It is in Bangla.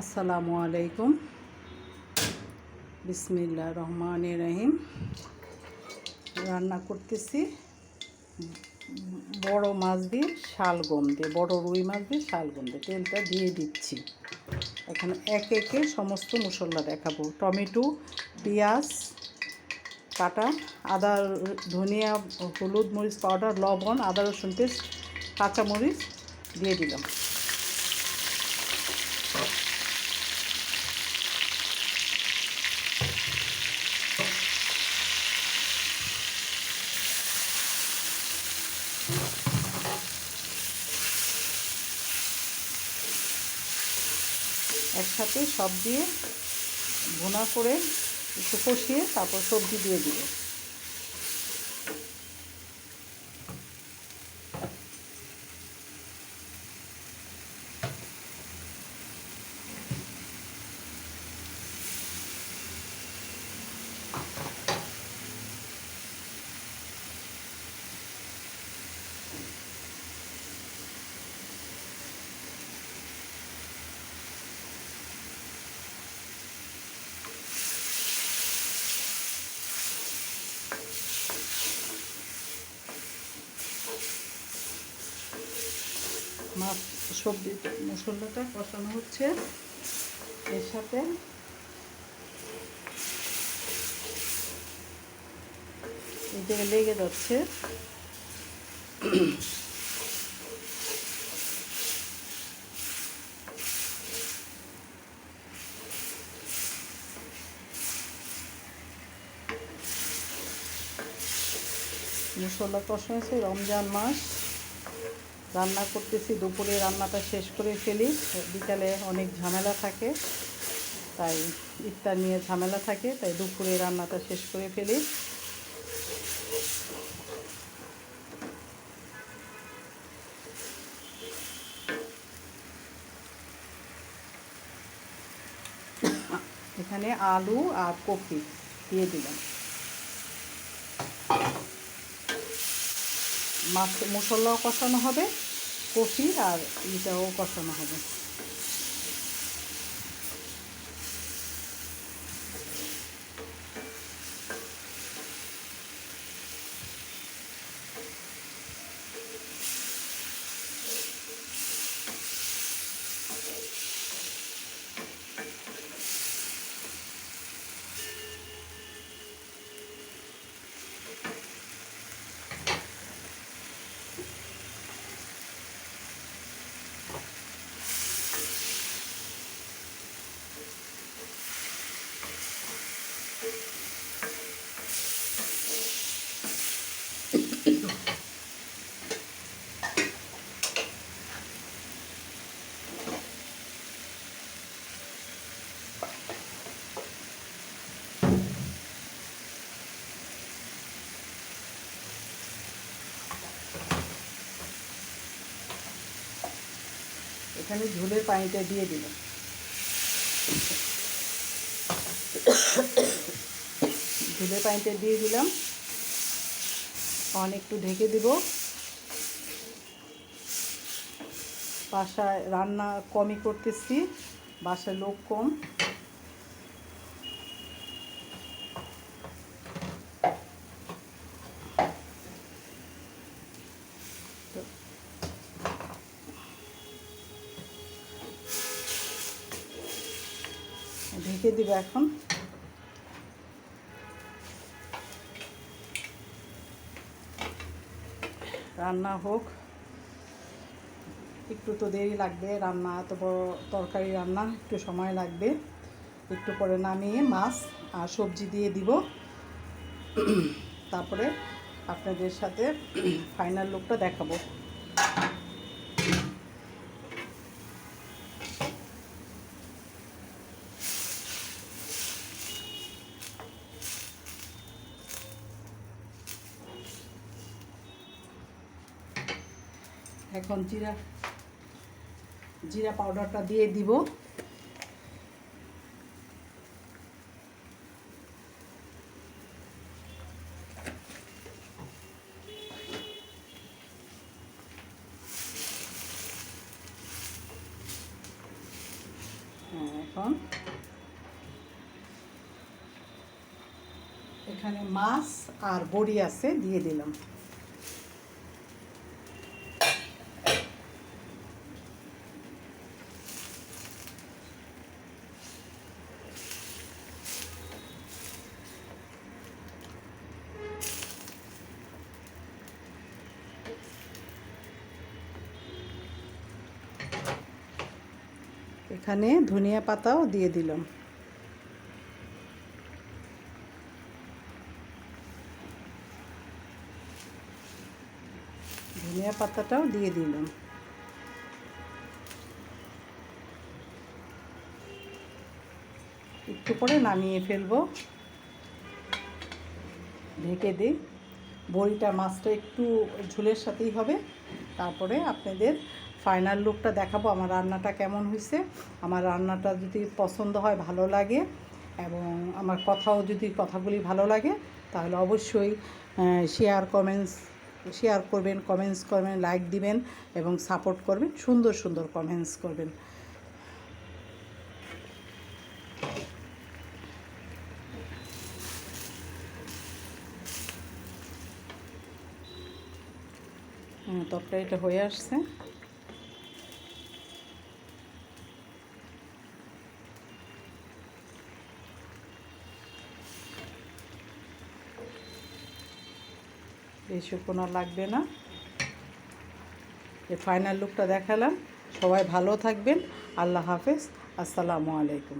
আসসালামু আলাইকুম। বিসমিল্লা রহমান রহিম। রান্না করতেছি বড় মাছ দিয়ে শালগম দিয়ে, বড় রুই মাছ দিয়ে শালগম দিয়ে। তেলটা দিয়ে দিচ্ছি। এখন এক একে সমস্ত মশলা দেখাবো। টমেটো, পেঁয়াজ, কাটা, আদা, ধনিয়া, হলুদ মরিচ পাউডার, লবণ, আদা রসুন পেস্ট, কাঁচামরিচ দিয়ে দিলাম। একসাথে সব দিয়ে ভুনা করে একটু কষিয়ে তারপর সবজি দিয়ে দিব। মাছ সবজি মশলাটা কষানো হচ্ছে এর সাথে। এদিকে লেগে যাচ্ছে। মশলা কষানো রমজান মাস। রান্না করতেছি, দুপুরে রান্নাটা শেষ করে ফেলি। বিকালে অনেক ঝামেলা থাকে, তাই ইফতার নিয়ে ঝামেলা থাকে, তাই দুপুরে রান্নাটা শেষ করে ফেলি। এখানে আলু আর কপি দিয়ে দিলাম। মাছ মশলাও কষানো হবে কফি আর ইটাও কষানো হবে। এখানে ঝোলের পানিটা দিয়ে দিলাম। ঝোলের পানিটা দিয়ে দিলাম। অনেক একটু ঢেকে দিব। বাসায় রান্না কমই করতেছি, বাসায় লোক কম। ঢেকে দিব এখন। রান্না হোক। একটু তো দেরি লাগবে, রান্না এত বড় তরকারি রান্না, একটু সময় লাগবে। একটু পরে নামিয়ে মাছ আর সবজি দিয়ে দিব। তারপরে আপনাদের সাথে ফাইনাল লুকটা দেখাবো। এখন জিরা জিরা পাউডারটা দিয়ে দিব। হ্যাঁ এখন এখানে মাছ আর বড়ি আছে, দিয়ে দিলাম। এখানে ধনিয়া পাতাও দিয়ে দিলাম। ধনিয়া পাতাটাও দিয়ে দিলাম। একটু পরে নামিয়ে ফেলব। ঢেকে দিই। বড়িটা মাছটা একটু ঝোলের সাথেই হবে। তারপরে আপনাদের ফাইনাল লুকটা দেখাবো, আমার রান্নাটা কেমন হয়েছে। আমার রান্নাটা যদি পছন্দ হয়, ভালো লাগে, এবং আমার কথাও যদি, কথাগুলি ভালো লাগে, তাহলে অবশ্যই শেয়ার কমেন্টস শেয়ার করবেন কমেন্টস করবেন লাইক দিবেন, এবং সাপোর্ট করবেন, সুন্দর সুন্দর কমেন্টস করবেন। তরকারিটা হয়ে আসছে। বেশি কোনো লাগবে না। এই ফাইনাল লুকটা দেখালাম। সবাই ভালো থাকবেন। আল্লাহ হাফেজ। আসসালামু আলাইকুম।